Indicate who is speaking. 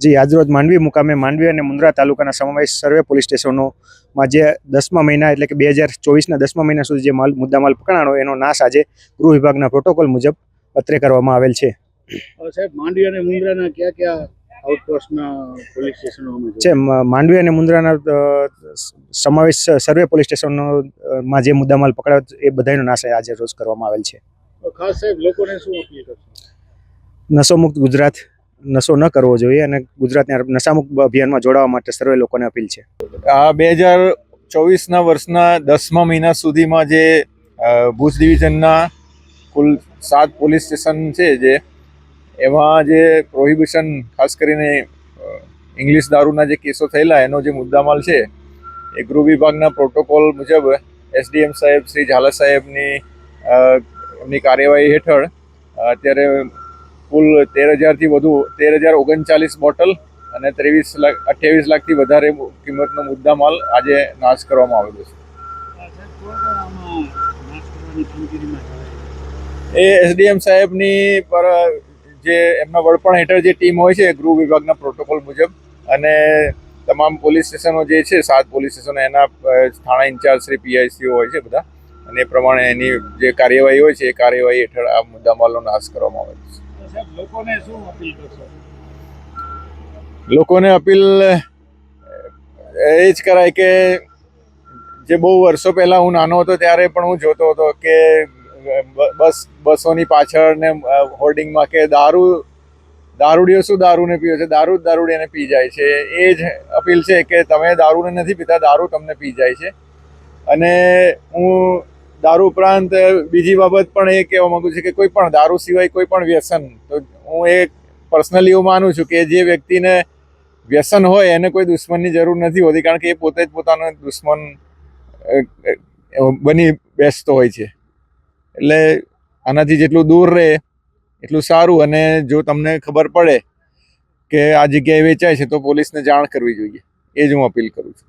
Speaker 1: જી આજરોજ માંડવી મુકામે માંડવી અને મુન્દ્રા તાલુકાના સમાવેશ સર્વે પોલીસ સ્ટેશનોમાં જે દસમા મહિના એટલે કે બે હજાર ચોવીસના દસમા મહિના સુધી જે માલ મુદ્દામાલ પકડાણો એનો નાશ આજે ગૃહ વિભાગના પ્રોટોકોલ મુજબ અત્રે કરવામાં આવેલ છે.
Speaker 2: સાહેબ માંડવી અને મુંદ્રાના કયા કયા આઉટપોસ્ટના પોલીસ સ્ટેશનોમાં
Speaker 1: છે માંડવી અને મુન્દ્રાના સમાવેશ સર્વે પોલીસ સ્ટેશનોમાં જે મુદ્દામાલ પકડાયો એ બધાનો નાશ આજે રોજ કરવામાં આવેલ છે.
Speaker 2: ખાસ સાહેબ લોકોને શું અપીલ કરશો?
Speaker 1: નશો મુક્ત ગુજરાત નશો ન કરવો જોઈએ અને ગુજરાતને નશામુક્ત અભિયાનમાં જોડાવા માટે સર્વે લોકોને અપીલ છે.
Speaker 3: આ બે હજાર ચોવીસના વર્ષના દસમા મહિના સુધીમાં જે ભુજ ડિવિઝનના કુલ સાત પોલીસ સ્ટેશન છે જે, એમાં જે પ્રોહિબિશન, ખાસ કરીને ઇંગ્લિશ દારૂના જે કેસો થયેલા, એનો જે મુદ્દામાલ છે, એ ગૃહ વિભાગના પ્રોટોકોલ મુજબ એસડીએમ સાહેબ, શ્રી ઝાલા સાહેબની એમની કાર્યવાહી હેઠળ અત્યારે કુલ તેર હજારથી વધુ, તેર હજાર ઓગણચાલીસ બોટલ અને ત્રેવીસ લાખ, અઠ્યાવીસ લાખથી વધારે કિંમતનો મુદ્દામાલ આજે નાશ કરવામાં આવેલો છે. એ એસડીએમ સાહેબની પર, જે એમના વડપણ હેઠળ જે ટીમ હોય છે ગૃહ વિભાગના પ્રોટોકોલ મુજબ અને તમામ પોલીસ સ્ટેશનો જે છે, સાત પોલીસ સ્ટેશનો, એના થાણા ઇન્ચાર્જ શ્રી પીઆઈસીઓ હોય છે બધા, અને એ પ્રમાણે એની જે કાર્યવાહી હોય છે, એ કાર્યવાહી હેઠળ આ મુદ્દામાલનો નાશ કરવામાં આવે છે.
Speaker 2: લોકોને શું અપીલ
Speaker 3: લોકોને અપીલ એ જ કરાય કે જે બહુ વર્ષો પહેલાં હું નાનો હતો ત્યારે પણ હું જોતો હતો કે બસ, બસોની પાછળ ને હોર્ડિંગમાં કે દારૂ દારૂડીઓ શું દારૂને પીવે છે? દારૂ જ દારૂડીને પી જાય છે. એ જ અપીલ છે કે તમે દારૂને નથી પીતા, દારૂ તમને પી જાય છે. અને હું દારૂ ઉપરાંત બીજી બાબત પણ એ કહેવા માગું છું કે કોઈ પણ દારૂ સિવાય કોઈ પણ વ્યસન, તો હું એ પર્સનલી એવું માનું છું કે જે વ્યક્તિને વ્યસન હોય એને કોઈ દુશ્મનની જરૂર નથી હોતી, કારણ કે એ પોતે જ પોતાનો દુશ્મન બની બેસતો હોય છે. એટલે આનાથી જેટલું દૂર રહે, એટલું સારું અને જો તમને ખબર પડે કે આ જગ્યાએ વેચાય છે, તો પોલીસને જાણ કરવી જોઈએ. એ જ હું અપીલ કરું છું.